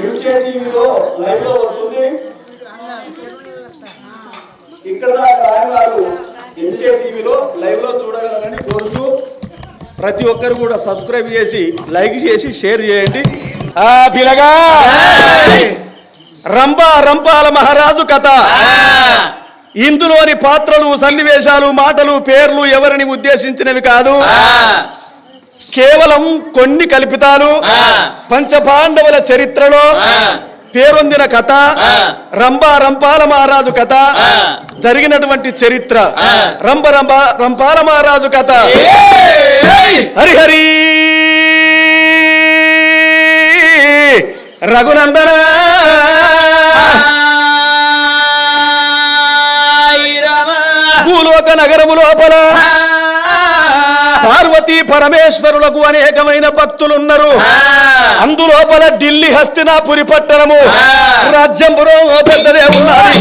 MK టీవీలో లైవ్లో వస్తుంది. ఇక్కడ దాకా రాని వారు ఎంకే టీవీలో లైవ్లో చూడగలరని కోరుతూ ప్రతి ఒక్కరు కూడా సబ్స్క్రైబ్ చేసి లైక్ చేసి షేర్ చేయండి. ఆ పిలగా రంభ రంపాల మహారాజు కథ. ఇందులోని పాత్రలు సన్నివేశాలు మాటలు పేర్లు ఎవరిని ఉద్దేశించినవి కాదు. కేవలం కొన్ని కల్పితాలు. పంచపాండవుల చరిత్రలో పేరొందిన కథ రంభ రంపాల మహారాజు కథ జరిగినటువంటి చరిత్ర. రంభ రంభ రంపాల మహారాజు కథ. హరిహరి రఘునందన! భూలోక నగరము లోపల పార్వతీ పరమేశ్వరులకు అనేకమైన భక్తులున్నారు. అందులోపల ఢిల్లీ హస్తినాపురి పట్టణము. రాజ్యంపురం ఓ పెద్దదే ఉన్నది.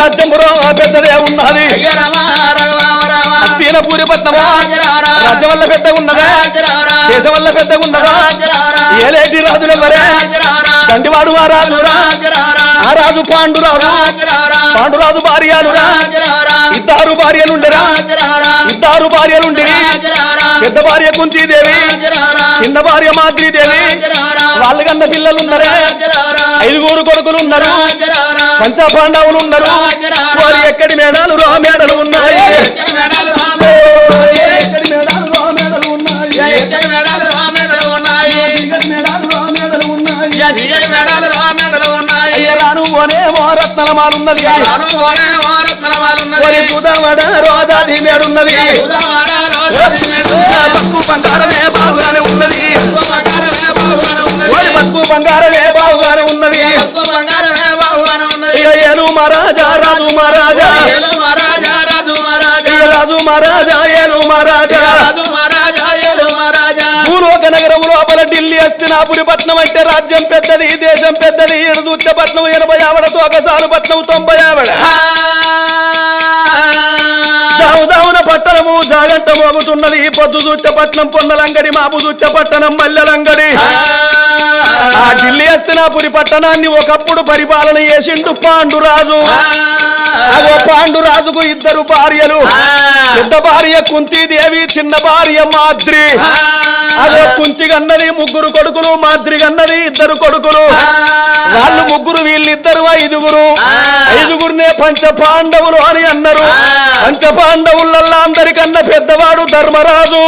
రాజ్యంపురం ఓ పెద్దదే ఉన్నది. హస్తినపురి పట్టణము రాజ్యం వల్ల పెద్ద ఉన్నదా దేశం వల్ల పెద్ద ఉన్నదా ఏలేటి రాజులెవరే దండివాడు ఆ రాజు ఆ రాజు పాండురాజు పాండురాజు భార్యలు ఇద్దరు భార్యలుండరా ఇద్దరు భార్యలుండి పెద్ద భార్య కుంతీదేవి చిన్న భార్య మాద్రీదేవి వాళ్ళ కన్న పిల్లలు ఉన్నారే ఐదుగురు కొడుకులు ఉన్నారు పంచ పాండవులు ఉన్నారు వారి ఎక్కడి మేడాలు రా మేడలు ఉన్నాయి ఎక్కడి రోదాది మేడున్నది బతుకు బంగారమే ఉన్నది బతుకు బంగారమే ఉన్నది మహారాజా రాజు మహారాజా ఇక రాజు మహారాజా ఏలు మహారాజా. భూలోక నగరం లోపల ఢిల్లీ హస్తినాపురి పట్నం అంటే రాజ్యం పెద్దది దేశం పెద్దది. ఈడదూత్య పట్నం ఎనభై ఆవిడ తోకసాలు పట్నం తొంభై ఆవిడ. జావుదావున పట్టణము జాగంట మోగుతున్నది. పొద్దు చూచ్చ పట్నం పొన్నలంగడి మాపు చూచ్చ పట్టణం మల్లెలంగడి. ఆ ఢిల్లీ హస్తినాపురి పట్టణాన్ని ఒకప్పుడు పరిపాలన చేసిండు పాండురాజు. అగో పాండురాజుకు ఇద్దరు భార్యలు. పెద్ద భార్య కుంతీదేవి చిన్న భార్య మాద్రి. అదో కుంతి గన్నది ముగ్గురు కొడుకులు మాద్రి గన్నది ఇద్దరు కొడుకులు. వాళ్ళు ముగ్గురు వీళ్ళిద్దరు ఐదుగురు. ఐదుగురినే పంచ పాండవులు అని అన్నారు. పంచ పాండవులల్లా అందరికన్నా పెద్దవాడు ధర్మరాజు.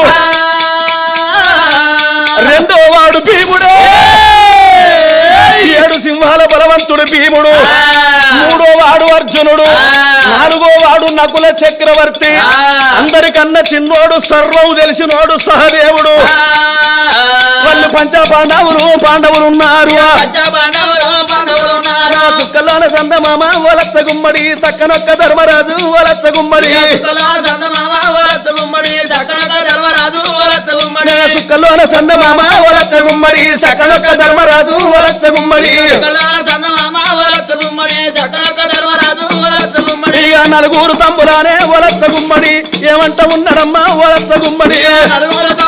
రెండో వాడు భీముడు. ఏడు సింహాల బలవంతుడు భీముడు మూడో వాడు అర్జునుడు నాలుగో వాడు నకుల చక్రవర్తి. అందరికన్నా చిన్నోడు సర్వం తెలిసినోడు సహదేవుడు. వాళ్ళు పంచ పాండవులు పాండవులు ఉన్నారు సుక్కలోన సందమామ వలస గుమ్మడి సక్కనొక్క ధర్మరాజు వలస గుమ్మడి. సుక్కలోన సందమామ వలస గుమ్మడి సక్కనొక్క ధర్మరాజు వలస గుమ్మడి. నలుగురు తమ్ములానే వలస గుమ్మడి. ఏమంట ఉన్నారమ్మా వలస గుమ్మడి. ఇక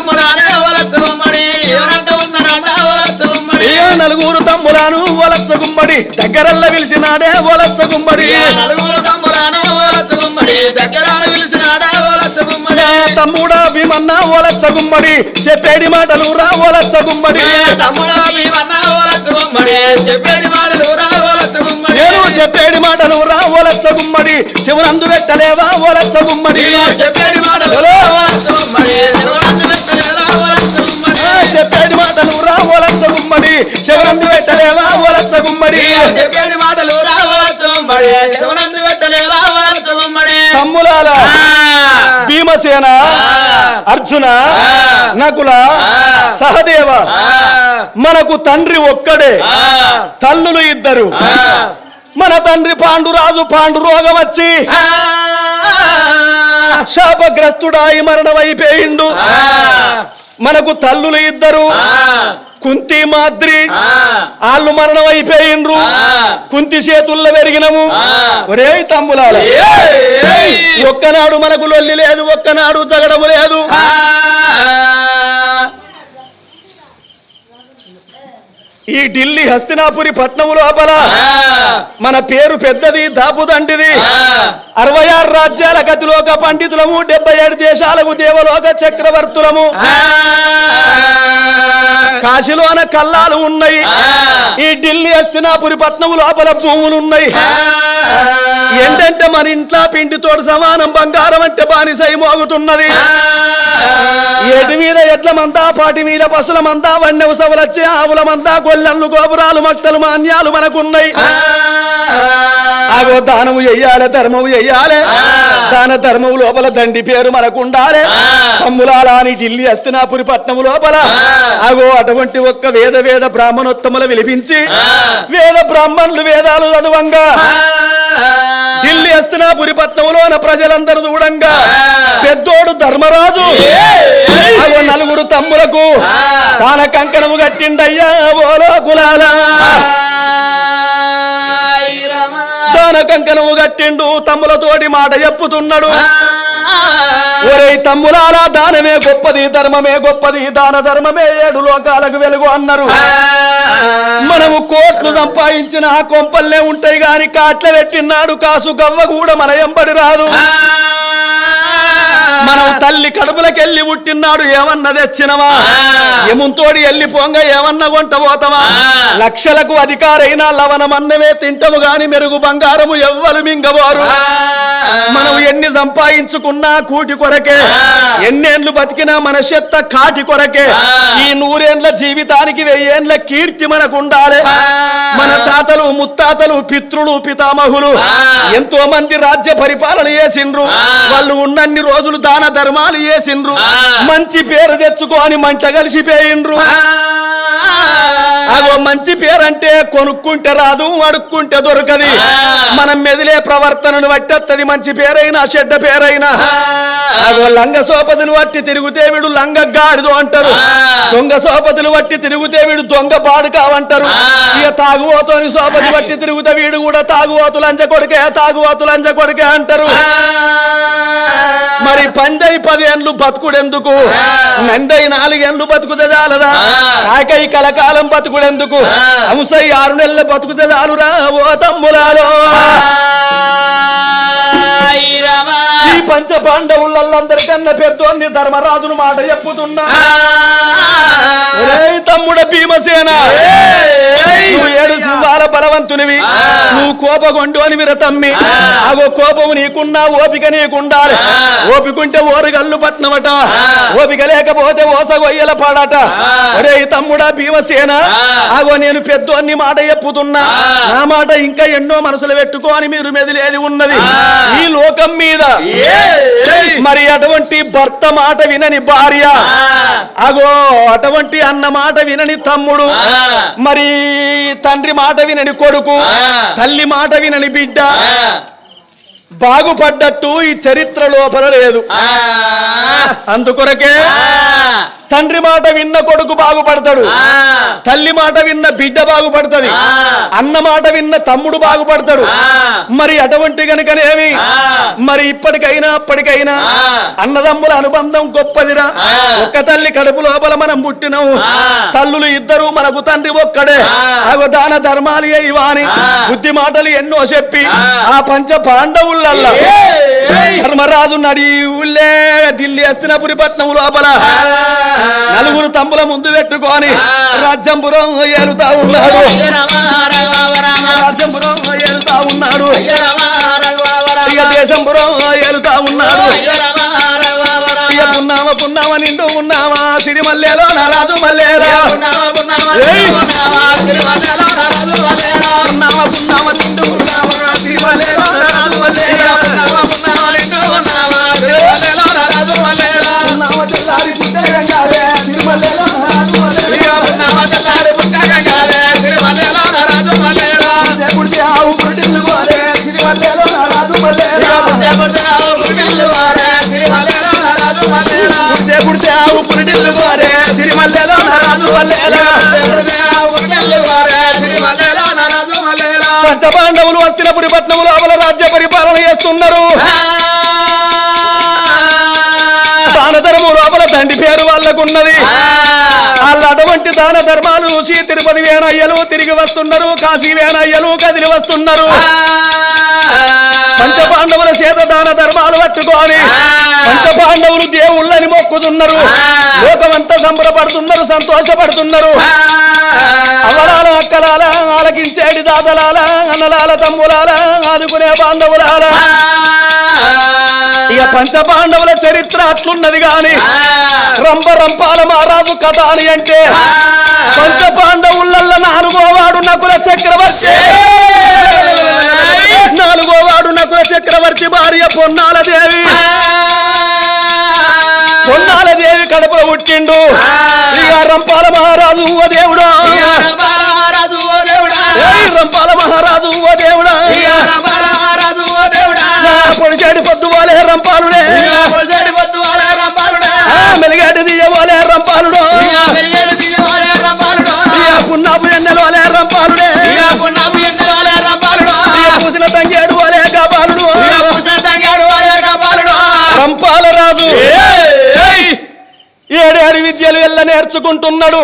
దగ్గరల్ల పిలిచినాడే వలస గుమ్మడి. తమ్ముడా భీమన్న వలస గుమ్మడి. చెప్పేడి మాటలు రా వలస గుమ్మడి. తమ్ముడా భీమన్న ఓలచ్చ నేను చెప్పేడి మాటలు రా వలస గుమ్మడి. శివనందు పెట్టలేవా వలస గుమ్మడి? చెప్పేది మాటలు చెప్పేడి మాటలు రా వలస గుమ్మడి. శివనందు పెట్టలేవా వలస గుమ్మడి? చెప్పేది మాటలు రావచ్చు మరి శివనందు పెట్టలే రావచ్చు మరి తమ్ములాల భీమసేన అర్జున నకుల సహదేవ మనకు తండ్రి ఒక్కడే. తల్లులు ఇద్దరు. మన తండ్రి పాండురాజు పాండు రోగం వచ్చి శాపగ్రస్తుడాయి మరణమైపోయిండు. మనకు తల్లులు ఇద్దరు. కుంతి మాద్రి. వాళ్ళు మరణం అయిపోయిండ్రు కుంతి చేతుల్లో పెరిగినము. ఒరే తమ్ములాల ఒక్కనాడు మనకు లొల్లి లేదు ఒక్కనాడు జగడము లేదు. ఈ ఢిల్లీ హస్తినాపురి పట్నము లోపల మన పేరు పెద్దది దాపుదండిది అరవై ఆరు రాజ్యాల గతిలోక పండితులము డెబ్బై ఏడు దేశాలకు దేవలోక చక్రవర్తులము. కాశీలోన కల్లాలు ఉన్నాయి. ఈ ఢిల్లీ హస్తినాపురి పట్నము లోపల భూములు ఉన్నాయి ఏంటంటే మన ఇంట్లో పిండితోడు సమానం బంగారం అంటే బానిసై మోగుతున్నది. ఏటి మీద ఎడ్ల మందా పాటి మీద పశుల మందా వన్నె సవలచ్చే ఆవుల మందా గొల్లెళ్ళు గోపురాలు మక్తలు మాన్యాలు మనకున్నాయి. అగో దానము చెయ్యాలి ధర్మము చెయ్యాలి దాన ధర్మము లోపల దండి పేరు మనకు ఉండాలి తమ్ములాల అని ఢిల్లీ హస్తినాపురి పట్నము లోపల. అగో అటువంటి ఒక్క వేద వేద బ్రాహ్మణోత్తములు విలిపించి వేద బ్రాహ్మణులు వేదాలు చదువంగా. ఢిల్లీ హస్తినాపురి పట్నంలోన ప్రజలందరూ చూడంగా. పెద్దోడు ధర్మరాజు. అగో నలుగురు తమ్ములకు తాన కంకణము కట్టిండయ్యా ఓలో కులాలా. దాన కంకణము కట్టిండు తమ్ములతోటి మాట చెప్పుతున్నాడు. ఒరే తమ్ములారా దానమే గొప్పది ధర్మమే గొప్పది దాన ధర్మమే ఏడు లోకాలకు వెలుగు అన్నారు. మనము కోట్లు సంపాదించిన కొంపల్లే ఉంటాయి గాని కాట్ల పెట్టినాడు కాసు గవ్వ కూడా మన ఎంబడి రాదు. మనం తల్లి కడుపులకెళ్ళి పుట్టినాడు ఏమన్నా తెచ్చినవా? ఎముంతోడి ఎల్లి పొంగ ఏమన్నా కొంట పోతావా? లక్షలకు అధికారైన లవణమన్నమే తింటము గాని మెరుగు బంగారము ఎవ్వరు మింగవారు మనం ఎన్ని సంపాదించుకున్నా కూటి కొరకే. ఎన్నేండ్లు బతికినా మన చెత్త కాటి కొరకే. ఈ నూరేండ్ల జీవితానికి వెయ్యేండ్ల కీర్తి మనకు ఉండాలి మన తాతలు ముత్తాతలు పితృలు పితామహులు ఎంతో మంది రాజ్య పరిపాలన చేసిండ్రు. వాళ్ళు ఉన్నన్ని రోజులు దాన ధర్మాలు చేసిండ్రు మంచి పేరు తెచ్చుకొని మంట కలిసిపోయిండ్రు అగో మంచి పేరంటే కొనుక్కుంటే రాదు అడుక్కుంటే దొరకది. మనం మెదిలే ప్రవర్తనను బట్టేత్తది మంచి పేరైనా చెడ్డ పేరైనా. అగో లంగ సోపతులు వట్టి తిరుగుతే వీడు లంగ గాడిదు అంటారు. దొంగ సోపతులు వట్టి తిరుగుతే వీడు దొంగ పాడు కావంటారు ఇక తాగుబోతోని సోపతి వట్టి తిరుగుతే వీడు కూడా తాగుబోతు లంజ కొడుకే తాగుబోతు లంజ కొడుకే అంటారు. మరి పందై పదేండ్లు బతుకుడెందుకు? నందై నాలుగేండ్లు బతుకుతే చాలదా? కాకై కలకాలం బతుకుడెందుకు? అంశై ఆరు నెలలు బతుకుతే చాలురా ఓ తమ్ములాలో ఈ పంచ పాండవులందరికన్నా పెద్దోన్ని ధర్మరాజును మాట చెప్పుతున్నా. తమ్ముడ భీమసేన. నువ్వు ఏడు సింహాల బలవంతునివి. నువ్వు కోపగొండు అని విర తమ్మి. అగో కోపము నీకున్నా ఓపిక నీకుండాలి. ఓపికంటే ఓరుగల్లు పట్నమట ఓపిక లేకపోతే ఓసగొయ్యల పాడట. ఒరే తమ్ముడా భీమసేన. అగో నేను పెద్దోన్ని మాట చెప్పుతున్నా. నా మాట ఇంకా ఎన్నో మనసులు పెట్టుకొని మీరు మెదిలేది ఉన్నది. ఈ లోకం మీద. మరి అటువంటి భర్త మాట వినని భార్య. అగో అటువంటి అన్న మాట వినని తమ్ముడు. మరి తండ్రి మాట వినని కొడుకు. తల్లి మాట వినని బిడ్డ. బాగుపడ్డట్టు ఈ చరిత్ర లోపల లేదు. అందుకొరకే తండ్రి మాట విన్న కొడుకు బాగుపడతాడు. తల్లి మాట విన్న బిడ్డ బాగుపడతది. అన్న మాట విన్న తమ్ముడు బాగుపడతాడు. మరి అటువంటి గనుకనేమి? మరి ఇప్పటికైనా అప్పటికైనా అన్నదమ్ముల అనుబంధం గొప్పదిరా. ఒక్క తల్లి కడుపు లోపల మనం పుట్టినము. తల్లులు ఇద్దరు మనకు తండ్రి ఒక్కడే. అగో దాన ధర్మాలు ఇవాని బుద్ధి మాటలు ఎన్నో చెప్పి ఆ. పంచ పాండవులల్లా ధర్మరాజు నడి ఊళ్ళే ఢిల్లీ హస్తినపురి పట్నం లోపల. నలుగురు తమ్ముల ముందు పెట్టుకొని రాజ్యంపురం ఏలుతా ఉన్నాడు. రాజ్యంపురం ఏలుతా ఉన్నాడు. దేశంపురం ఏలుతా ఉన్నాడు. ఇక పున్నామ పున్నామ నిండు ఉన్నామా? సిరిమల్లేలో నారాజు మల్లేరా? పున్నామ పున్నామ నిండు ఉన్నామా? సిరిమల్లేలో నారాజు మల్లేరా? పున్నామ తెల్లారి పుట్టేయంగానే సిరిమల్లేలో పంచపాండవులు హస్తినపురి పట్నములు లోపల రాజ్య పరిపాలన చేస్తున్నారు. దానధరము లోపల తండ్రి పేరు వాళ్ళకున్నది. వాళ్ళ అటువంటి దాన ధర్మాలు చూసి తిరుపతి వేణయ్యలు తిరిగి వస్తున్నారు కాశీ వేణయ్యలు కదిలి వస్తున్నారు. పంచపాండవుల చేత దాన ధర్మాలు పట్టుకొని పంచపాండవులు దేవుళ్ళని మొక్కుతున్నారు. లోకమంతా సంబరపడుతున్నారు సంతోషపడుతున్నారు. అవలాల అక్కలాల ఆలకించేడి దాతలాల అన్నలాల తమ్ములాల ఆదుకునే బాంధవులాల. ఇక పంచపాండవుల చరిత్ర అట్లున్నది గాని రంప రంపాల మహారాజు కథ అని అంటే పంచపాండవులలో నాలుగోవాడు నకుల చక్రవర్తి. నాలుగోవాడు నకుల చక్రవర్తి భార్య పొన్నాల దేవి పొన్నాల దేవి కడుపులో పుట్టిండు. రంపాల మహారాజు ఓ దేవుడా. ఎల్ల నేర్చుకుంటున్నాడు.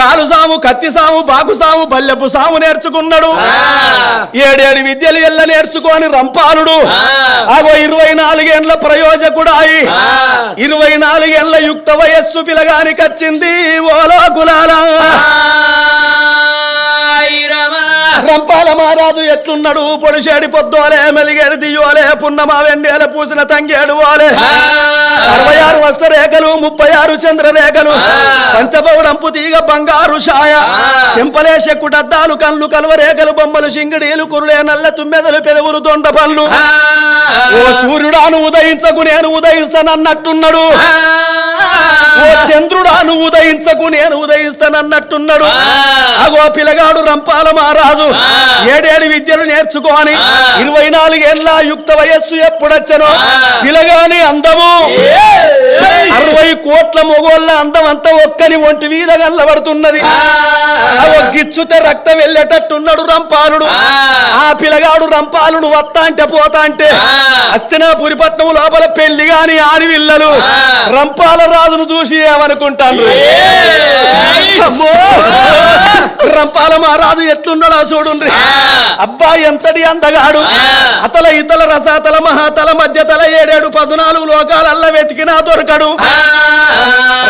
కాలు సాము కత్తి సాము బాగు సాము బల్లెపు సాము నేర్చుకున్నాడు. ఏడేడు విద్యలు ఎల్ల నేర్చుకొని రంపాలుడు అగో ఇరవై నాలుగేండ్ల ప్రయోజకుడు అయి ఇరవై నాలుగేండ్ల యుక్త వయస్సు పిలగానికి వచ్చింది ఓలో కులాల. రంపాల మహారాజు ఎట్లున్నాడు? పొడిసేడి పొద్దోలే మెలిగేడి దియ్యోలే పున్నమా వెండేల పూసిన తంగేడు ఓలే. అరవై ఆరు వస్త్ర రేఖలు ముప్పై ఆరు చంద్ర రేఖలు పంచబౌడంపు తీగ బంగారు ఛాయ చెంపలే చెక్కుటద్దాలు కళ్ళు కలువ రేఖలు బొమ్మలు సింగిడీలు కురులే నల్ల తుమ్మెదలు పెదవులు దొండ పళ్ళు. ఓ సూర్యుడాను ఉదయించకు నేను ఉదయిస్తానన్నట్టున్నాడు. ఓ చంద్రుడాను ఉదయించకు నేను ఉదయిస్తానన్నట్టున్నాడు. అగో పిలగాడు రంపాల మహారాజు. ఏడేడు విద్యలు నేర్చుకోని ఇరవై నాలుగేళ్ళ యుక్త వయస్సు ఎప్పుడొచ్చనో పిలగాని అందము. అరవై కోట్ల మొగోళ్ళ అందం అంతా ఒక్కని ఒంటి మీద గల్లబడుతున్నది అగో గిచ్చుతే రక్తం వెళ్ళేటట్టున్నాడు రంపాలుడు. ఆ. పిలగాడు రంపాలుడు వత్తా అంటే పోతా అంటే అస్తినాపురి పట్నం లోపల పెళ్ళి గాని ఆడివిల్లలు. రంపాల రాజును చూసి ఏమనుకుంటాను! రంపాల మహారాజు ఎట్లున్నాడో చూడుండ్రి అబ్బా ఎంతటి అందగాడు? అతల ఇతల రసాతల మహాతల మధ్యతల ఏడేడు పద్నాలుగు లోకాలల్ల వెతికినా దొరకడు.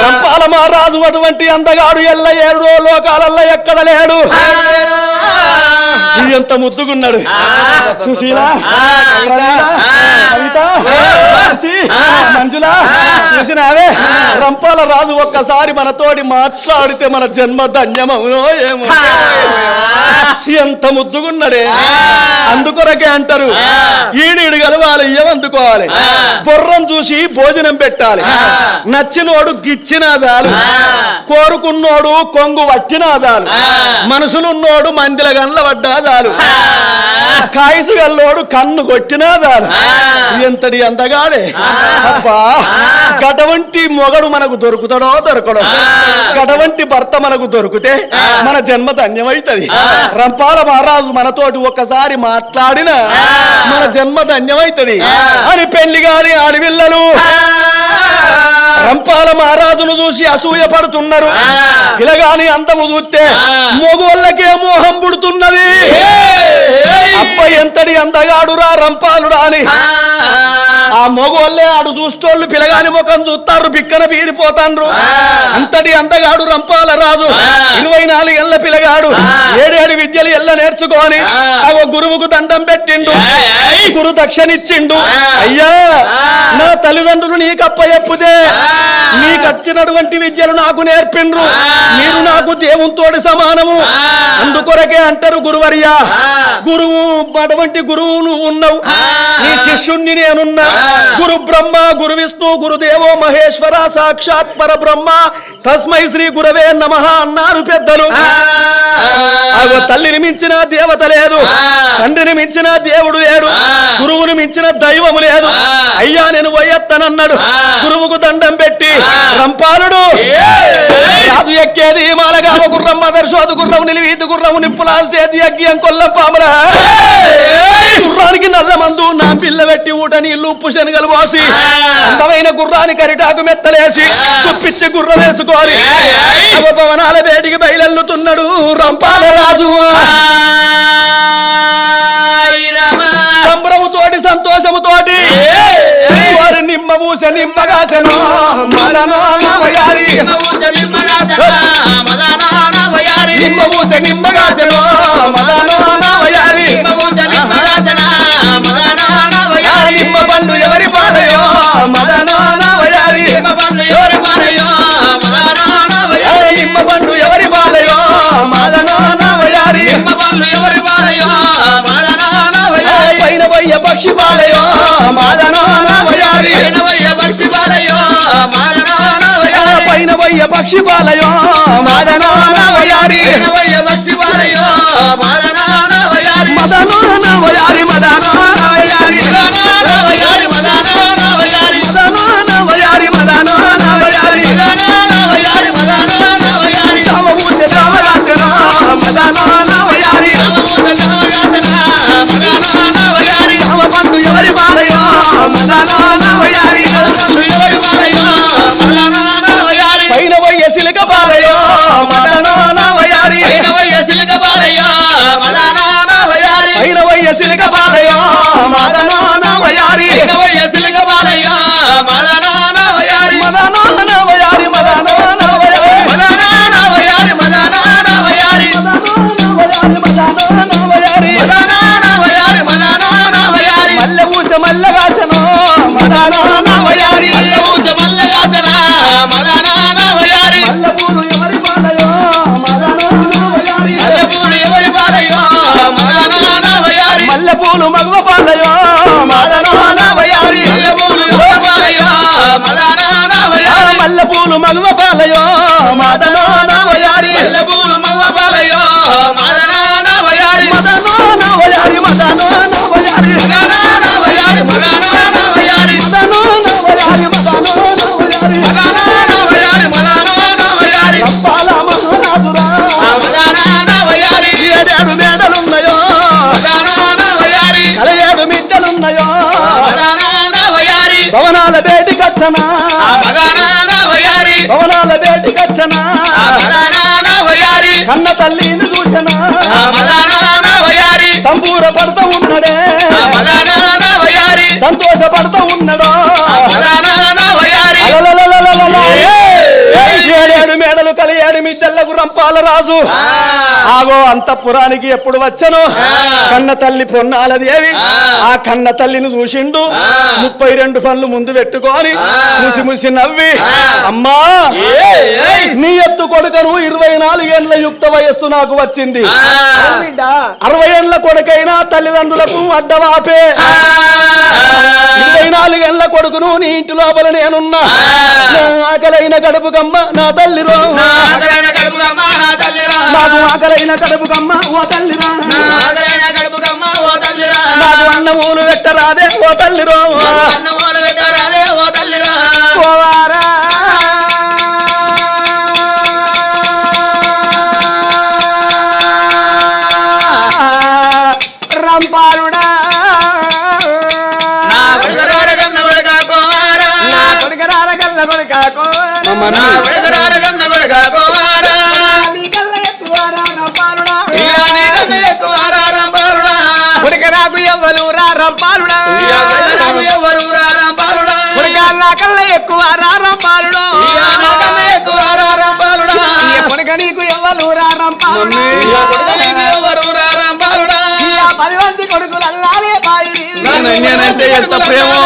రంపాల మహారాజు అటువంటి అందగాడు ఎల్ల ఏడు లోకాలల్ల ఎక్కడ లేడు? ఎంత ముద్దుగున్నాడు. సుశీల కవిత. మంజుల చూసినావే? రంపాల రాజు ఒక్కసారి మనతోటి మాట్లాడితే మన జన్మ ధన్యమవునో ఏమో? ఎంత ముద్దుగున్నాడే. అందుకొరకే అంటారు. ఈడీడు గలవాలి అందుకోవాలి బొర్రం చూసి భోజనం పెట్టాలి. నచ్చినోడు గిచ్చినా చాలు. కోరుకున్నోడు కొంగు వట్టినా చాలు. మనసులున్నోడు మందిల గండ్ల పడ్డా చాలు. కాయసు గల్లోడు కన్ను కొట్టినా చాలు. ఎంతటి అందగాడే. అబ్బా గటవంటి మొగడు మనకు దొరుకుతాడో దొరకడో. గటవంటి భర్త మనకు దొరికితే మన జన్మ ధన్యమైతది రంపాల మహారాజు మనతోటి ఒక్కసారి మాట్లాడిన మన జన్మ ధన్యమైతది. అని పెళ్ళి గాని ఆడపిల్లలు రంపాల మహారాజును చూసి అసూయ పడుతున్నారు. ఇలాగాని అందము చూస్తే మొగోళ్ళకే మోహం పుడుతున్నది. ఎంతటి అందగాడురా రంపాలుడా అని. ఆ. మొగోళ్ళే ఆడు చూస్తోళ్ళు పిలగాని ముఖం చూస్తారు బిక్కన బీరిపోతాండ్రు అంతటి అందగాడు రంపాల రాజు. ఇరవై నాలుగు ఏళ్ళ పిలగాడు ఏడేడు విద్యలు ఎల్ల నేర్చుకొని అగో గురువుకు దండం పెట్టిండు. గురు దక్షిణిచ్చిండు. అయ్యా నా తల్లిదండ్రులు నీకు అప్ప చెప్పుదే నీకు వచ్చినటువంటి విద్యలు నాకు నేర్పిండ్రు. మీరు నాకు దేవునితోటి సమానము. అందుకొరకే అంటారు గురువర్యా. గురువు అటువంటి గురువు నువ్వు ఉన్నావు నీ శిష్యుణ్ణి నేనున్నా గురు బ్రహ్మ గురు విష్ణు గురుదేవో మహేశ్వర సాక్షాత్ పర బ్రహ్మ తస్మై శ్రీ గురవే నమ అన్నారు పెద్దలు తల్లిని మించిన దేవత లేదు. తండ్రిని మించిన దేవుడు లేడు. గురువుని మించిన దైవము లేదు. అయ్యా నేను పోయొత్తనన్నాడు ఆ. గురువుకు దండం పెట్టి. రంపాలుడు. రాజు ఎక్కేది మాలగామ గుర్రం మదర్శోదు గుర్రం నిలివీతి గుర్రం నిప్పులా చేతి అగ్గి కొల్లం పాముల. గుర్రానికి నల్ల మందు నా పిల్ల పెట్టి ఊట నీళ్ళు ఉప్పు శనగలు పోసి. అందమైన గుర్రాన్ని కరిటాకు మెత్తలేసి పిచ్చి గుర్రం వేసుకోవాలి పవనాల వేడికి బయలెల్లుతున్నాడు రంపాల రాజు. సంబరముతోటి సంతోషముతోటి వారి నిమ్మ పూస నిమ్మగాసెను? మదనామయారి నిమ్మ పూస నిమ్మగాసెను. మదనామయారి నిమ్మ పండు ఎవరి మదనామయారి నిమ్మ పండు ఎవరి పాలయో? మదనామయారి పైన వయ్య పక్షి పాలయో? మదనామయారి పైన వయ్య పక్షి పాలయో మదనామయారి మదనామయారి మదనామయారి మదనామయారి మదనామయారి అవభూత కామరాజన మదనామయారి అవబంధు ఎవరి పాలయో మదనామయారి పైన వయ్య సిలక పాలయో మదనామయారి పైన వయ్య సిలక మల్లపూలు ఎవరి పాలయో మల్లెపూలు మగవ పాలయో మల్లెపూలు మగవ భవనాల బేటి కచ్చనా భవనాల బేటి కచ్చనా కన్న తల్లిని పడుతూ ఉన్నడే సంతోషపడుతూ ఉన్నడో మేడలు కలియేడు మిద్దెలకు రంపాల రాజు. ఆగో అంతఃపురానికి ఎప్పుడు వచ్చను? కన్న తల్లి పొన్నాల దేవి ఆ. కన్న తల్లిని చూసిండు. ముప్పై రెండు పనులు ముందు పెట్టుకొని ముసి ముసి నవ్వి అమ్మా నీ ఎత్తు కొడుకను ఇరవై నాలుగేళ్ళ యుక్త వయస్సు నాకు వచ్చింది. అరవై ఏళ్ళ కొడుకైనా తల్లిదండ్రులకు అడ్డవాపే. ఇరవై నాలుగేళ్ళ కొడుకును నీ ఇంటి లోపల నేనున్నా. ఆకలైన గడుపుకమ్మ నా తల్లిరో. నాకు ఆకలైన కడుపుకమ్మ ఓ తల్లిరా. నాకు అన్నమూలు పెట్టరాదే ఓ తల్లిరో. పోవారా. రంపాలుడా నా కొడుకరాల గల్ల కొడుకాకో నీ రంపాలుడా కల్ల ఎక్కువ రంపాలుడు కొడుక నీకు రంపాలుడు ఈ పది మంది కొడుకులు అల్లాలే పాయిరి నేనంటే ఎంత ప్రేమో.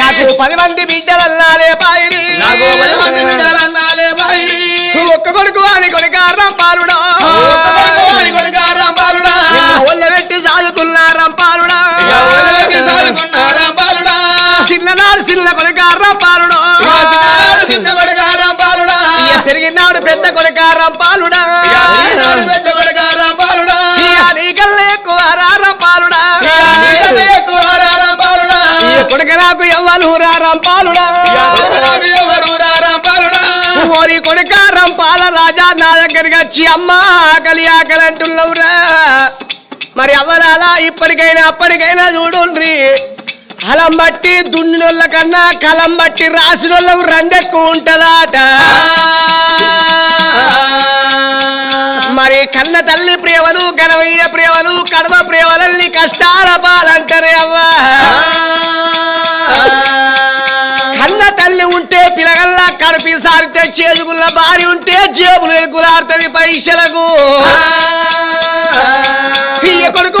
నాకు పది మంది బిడ్డలు అల్లాలే పాయిరి ఒక్క పెరిగినాడు పెద్ద కొడుక రంపాలుడా పెద్ద కొడుక రంపాలుడా నీకల్లే ఎక్కువరా రంపాలుడా ఎక్కువరా రంపాలుడా కొడుక నాకు ఎవ్వరు రా రంపాలుడా ఓరి కొడుక రంపాల రాజా నా దగ్గరికి వచ్చి అమ్మా ఆకలి ఆకలి అంటున్నావురా. మరి అవ్వరాలా ఇప్పటికైనా అప్పటికైనా చూడుండ్రి. అలం బట్టి దున్నినోళ్ళ కన్నా కలం బట్టి రాసినోళ్ళకు రెండెక్కువ ఉంటదాట. మరి కన్న తల్లి ప్రేమలు గనవయ్య ప్రేమలు కడమ ప్రేమలల్ని కష్టాల పాలంటారే అవ్వా. కన్న తల్లి ఉంటే పిలగల్లా కడిపి సారితే చేసుకున్న భార్య ఉంటే జేబులు ఎలుకులాడుతుంది పైసలకు. కొడుకు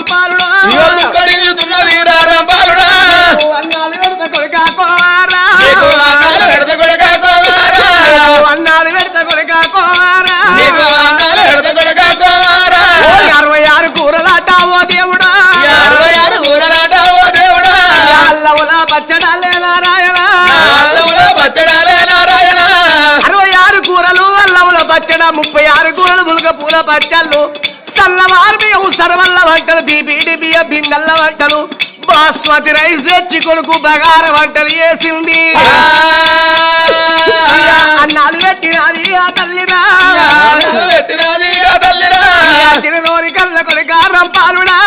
ములుగ పూల పచ్చళ్ళు సల్లవారు బియ్యం సరవల్ల వంటలు బీబీడి బియ్య బింగల్ల వంటలు బాస్మతి రైస్ తెచ్చి కొడుకు బగార వంటలు వేసింది అన్నాలు పెట్టినది ఆ తల్లిరా తిననోరి కళ్ళ కొడుక రంపాలుడా.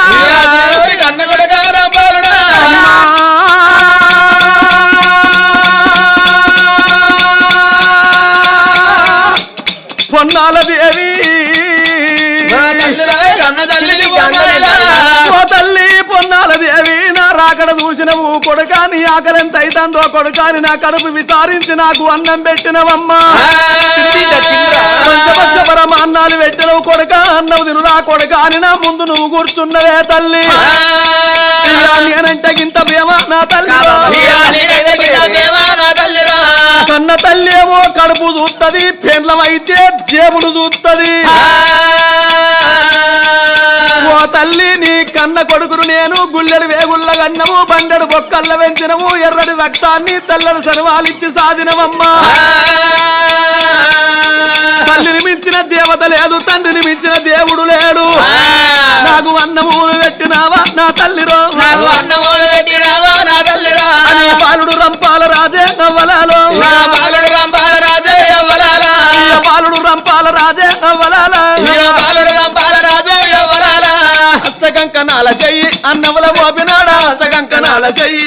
పొన్నాల దేవి చూసినవు కొడుకాని ఆకలింత అయితందో కొడుకాని నా కడుపు విచారించి నాకు అన్నం పెట్టినవమ్మా. పరమాన్నాలు పెట్టినవు కొడుక అన్నవు తినురా కొడుక అని నా ముందు నువ్వు కూర్చున్నవే తల్లి. నేనంటే ఇంత ప్రేమ నా తల్లి కన్న తల్లి ఏమో కడుపు చూస్తుంది పెండ్లమైతే జేబులు చూస్తుంది ఓ తల్లి నీ కన్న కొడుకును నేను గుల్లెడు గన్నము బండెడు బొక్కల్ల వెంచినము ఎర్రడి రక్తాన్ని తెల్లడి సర్వాలిచ్చి సాధినవమ్మా. తల్లిని మించిన దేవత లేదు తండ్రిని మించిన దేవుడు లేడు. నాకు అన్నమూలు పెట్టినావా నా తల్లిరో? అని బాలుడు రంపాల రాజే నవ్వలాలో ఇయ్య బాలుడు రంపాల రాజే నవ్వలాల హస్తకంకణాల చెయ్యి. అన్నముల మోపినాడా హస్తకంకణాల చెయ్యి.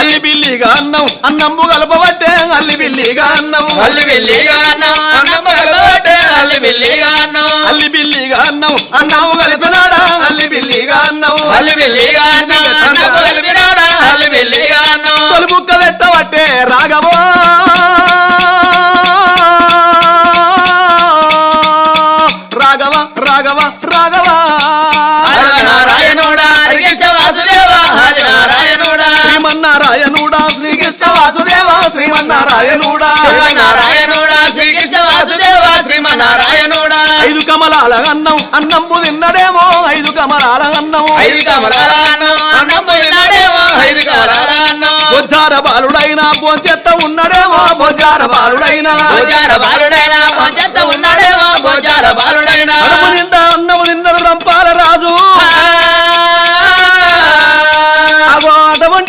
అల్లి బిల్లిగా అన్నం అన్నంబు కలపబట్టే అల్లి బిల్లిగా అన్నము. అల్లి వెళ్ళిగా అన్నం అన్నం పగలబట్టే అల్లి వెళ్ళిగా అన్నం అల్లి బిల్లిగా అన్నం అన్నము కలిపినాడా? అల్లి బిల్లిగా అన్నము. అల్లి వెళ్ళిగా అన్నం అన్నం పగలబినాడా అల్లి వెళ్ళిగా అన్నం తొలిముక్క పెట్టబట్టే రాగవో శ్రీమన్నారాయణుడా నారాయణోడా శ్రీకృష్ణ వాసుదేవా శ్రీమన్నారాయణోడా. ఐదు కమలాల అన్నం అన్నంబు తిన్నడేమో ఐదు కమలాల అన్నము ఐదు కమలాల అన్నం అన్నం పోయినాడేమో ఐదు కమలాల అన్నం. బొజ్జార బాలుడైనా బొంచెత్త ఉన్నడేమో బొజ్జార బాలుడైనా. భోజార బాలుడైనా ఉన్నాడేమో భోజార బాలుడైనా. అన్నము తిన్నడు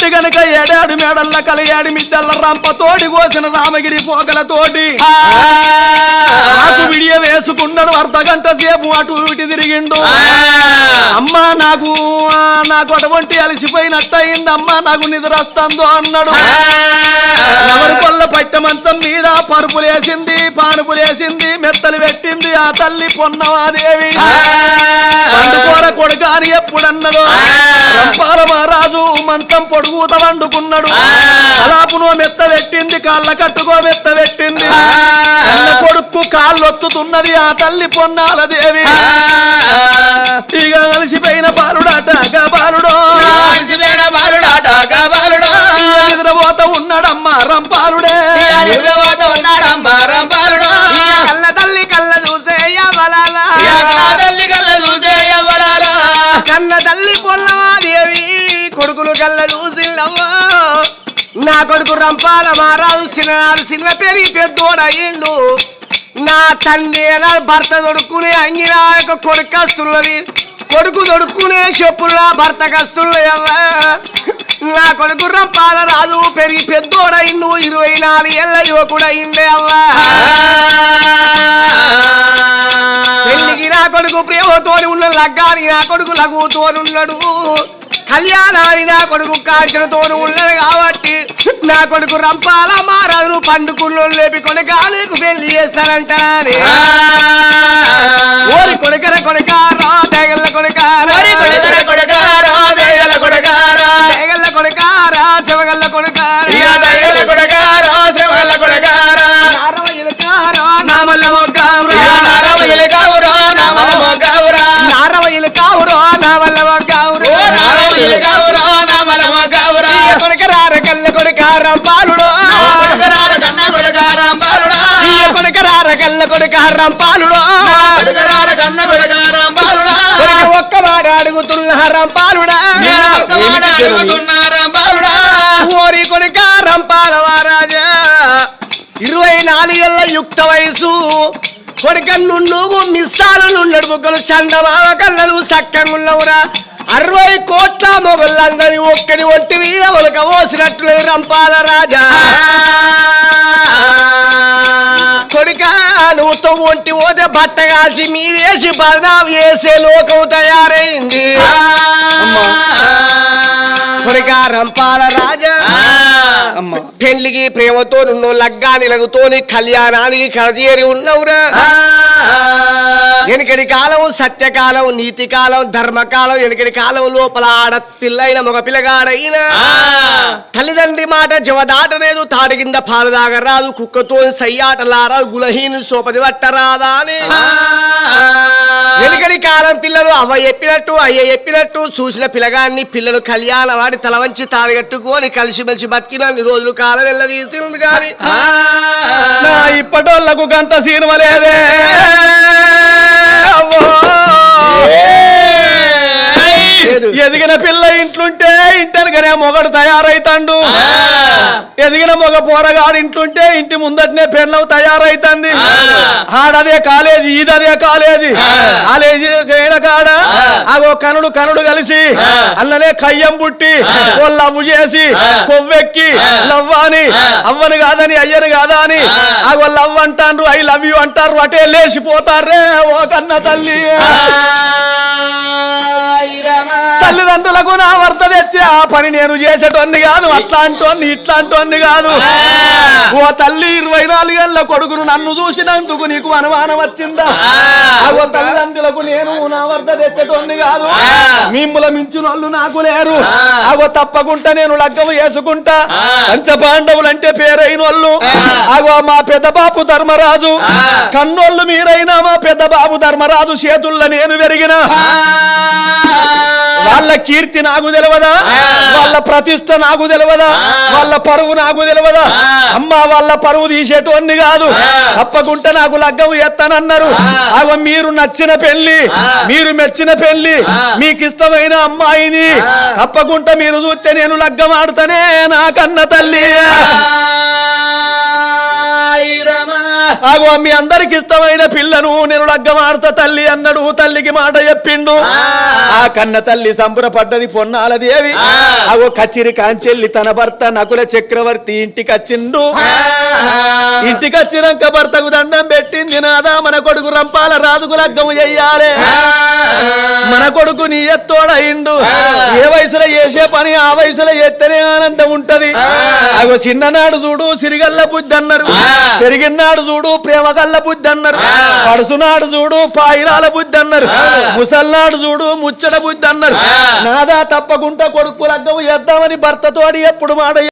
అటువంటి గనుక ఏడాడు మేడల్ల కలియాడి మిద్దల్ల రంప తోడి కోసిన రామగిరి పోకల తోటి నాకు విడియ వేసుకున్నాడు అర్ధ గంట సేపు అటు ఇటు తిరిగిండు. అమ్మా నాకు నాకు అటువంటి అలసిపోయినట్టు అయింది అమ్మా నాకు నిద్ర వస్తుందో అన్నాడు. ఎవరి పట్టె మంచం మీద పరుపులేసింది పానుపులేసింది మెత్తలు పెట్టింది ఆ తల్లి పొన్నమాదేవి కొడుక అని ఎప్పుడన్నదో రంపాల మహారాజు మంచం పొడుగుత వండుకున్నాడు. అలాపునో మెత్త పెట్టింది కాళ్ళ కట్టుకో మెత్త పెట్టింది. కొడుకు కాళ్ళొత్తుతున్నది ఆ తల్లి పొన్నాల దేవి ఇక కలిసిపోయిన బాలుడాట బాలుడో. నిద్రపోత ఉన్నాడమ్మా రంపాలుడే. నిద్రపోత ఉన్నాడమ్మ రంపాలుడు. కళ్ళ తల్లి కళ్ళ చూసే యవలాల. తల్లి కళ్ళ చూసే ఎవ్వరాలా కన్న తల్లి పొల్లమాదేవి కొడుకులు గల్లలు చూసిల్లవ్వా నా కొడుకు రంపాల మారావు సినాడు సినిమా పెరిగి పెద్దోడయ్యిండు నా తండ్రి భర్త భర్త దొడుక్కునే అంగిరాయక కొడుకు కస్తున్నది. కొడుకు దొడుకునే చెప్పులు భర్త కస్తున్నాయవ్వా నా కొడుకు రంపాల రాజు పెరిగి పెద్దోడయిండు ఇరవై నాలుగేళ్ళ యువకుడయిండే అవ్వా. నా కొడుకు ప్రేమతోని ఉన్న లగ్గాని నా కొడుకు లఘుతోనున్నాడు కళ్యాణాన్ని నా కొడుకు కాంచనతోను ఉన్నాడు కాబట్టి నా కొడుకు రంపాల మారాను పండుకుల్లో లేపి కొడుకాలకు పెళ్ళి చేస్తారంటానే కొడుకర కొడుకారా తెగల్ల కొడుకారా కొడుకర కన్న కొడుకు నేను ఒక్క మాట అడుగుతున్నారా పాలుడా. ఓరి కొడుకారం పాలవారాజా ఇరవై నాలుగేళ్ళ యుక్త వయసు. కొడుకన్ను నువ్వు మిస్సాలు నుండడు ముగ్గులు చందమావ కళ్ళను సక్కంగున్నవురా. అరవై కోట్ల మొగళ్ళందరి ఒక్కడి ఒంటి మీద ఒలక పోసినట్లు రంపాల రాజా. కొడుక నువ్వు ఒంటి పోతే బట్ట కాల్చి మీదేసి బదనాం చేసే లోకం తయారైంది. కొడుక రంపాల రాజా ప్రేమతో నువ్వు లగ్గానిలగుతోని కళ్యాణానికి కలదేరి ఉన్నవురా. వెనుకటి కాలం సత్యకాలం నీతి కాలం ధర్మకాలం వెనుకటి కాలం లోపల ఆడ పిల్లైన మగ పిల్లగాడైనా. తల్లిదండ్రి మాట జవదాటలేదు తాడి కింద పాలు దాగరాదు కుక్కతో సయ్యాటలారాదు గులహీను సోపది పట్టరాదా అని. వెనుకటి కాలం పిల్లలు అవ్వ చెప్పినట్టు అయ్య చెప్పినట్టు చూసిన పిల్లగాన్ని పిల్లలు కళ్యాణ వాడి తల వంచి తాడిగట్టుకొని కలిసిమెలిసి బతికిన రోజులు కాలం వెళ్ళదీసింది కానీ నా ఇప్పటోళ్ళకు గంత సీనవలేదే అవ్వో. ఎదిగిన పిల్ల ఇంట్లుంటే ఇంటనగానే మొగడు తయారైతాండు. ఎదిగిన మొగ పోరగాడు ఇంట్లుంటే ఇంటి ముందటనే పెళ్ళవు తయారైతుంది. ఆడదే కాలేజీ ఈదదే కాలేజీ. కాలేజీ కాడ అగో కనుడు కనుడు కలిసి అల్లనే కయ్యం పుట్టి లవ్వు చేసి కొవ్వెక్కి లవ్వాని అవ్వను కాదని అయ్యను కాదా అని అగో లవ్ అంటారు ఐ లవ్ యూ అంటారు అటే లేచిపోతారే ఓ కన్న తల్లి. తల్లిదండ్రులకు నా వర్త తెచ్చి ఆ పని నేను చేసేటోన్ని కాదు అట్లాంటోన్ని ఇట్లాంటోన్ని కాదు. ఓ తల్లి ఇరవై నాలుగేళ్ళ కొడుకును నన్ను చూసినందుకు నీకు అనుమానం వచ్చిందా? అగో తల్లిదండ్రులకు నేను నా వర్త తెచ్చేటోన్ని కాదు. మిమ్ముల మించిన వాళ్ళు నాకు లేరు. అగో తప్పకుండా నేను లగ్గము వేసుకుంటా పంచ పాండవులు అంటే పేరైన వాళ్ళు అగో మా పెద్ద బాపు ధర్మరాజు. కన్నోళ్ళు మీరైనా మా పెద్ద బాబు ధర్మరాజు చేతుల్లో నేను పెరిగిన వాళ్ళ కీర్తి నాకు తెలియదా వాళ్ళ ప్రతిష్ట నాకు తెలియదా వాళ్ళ పరువు నాకు తెలియదా అమ్మ వాళ్ళ పరువు తీసేటోన్ని కాదు. తప్పకుండా నాకు లగ్గం ఎత్తనన్నారు. అగో మీరు నచ్చిన పెళ్ళి మీరు మెచ్చిన పెళ్ళి మీకు ఇష్టమైన అమ్మాయిని తప్పకుండా మీరు చూస్తే నేను లగ్గం ఆడుతానే నా కన్న తల్లి ఆగో మీ అందరికి ఇష్టమైన పిల్లను నేను లగ్గమాడతా తల్లి అన్నాడు తల్లికి మాట చెప్పిండు. ఆ. కన్న తల్లి సంబరపడ్డది పొన్నాల దేవి. ఆగో కచ్చిరి కాంచెల్లి తన భర్త నకుల చక్రవర్తి ఇంటికి వచ్చిండు. ఇంటికి వచ్చినాక భర్తకు దండం పెట్టింది నాదా మన కొడుకు రంపాల రాజుకు లగ్గము చెయ్యాలి. మన కొడుకు నీ ఎత్తోడయిండు. ఏ వయసులో చేసే పని ఆ వయసులో చేస్తేనే ఆనందం ఉంటది. అగో చిన్ననాడు చూడు సిరిగల్ల బుద్ధి అన్నారు పెరిగినాడు చూడు ప్రేమ కల్ల బుద్ధి అన్నారు పడుసునాడు చూడు పాయిరాల బుద్ధి అన్నారు ముసల్నాడు చూడు ముచ్చట బుద్ధి అన్నారు నాదా తప్పకుండా కొడుకు లగ్గము చేద్దామని భర్తతోడి ఎప్పుడు మాట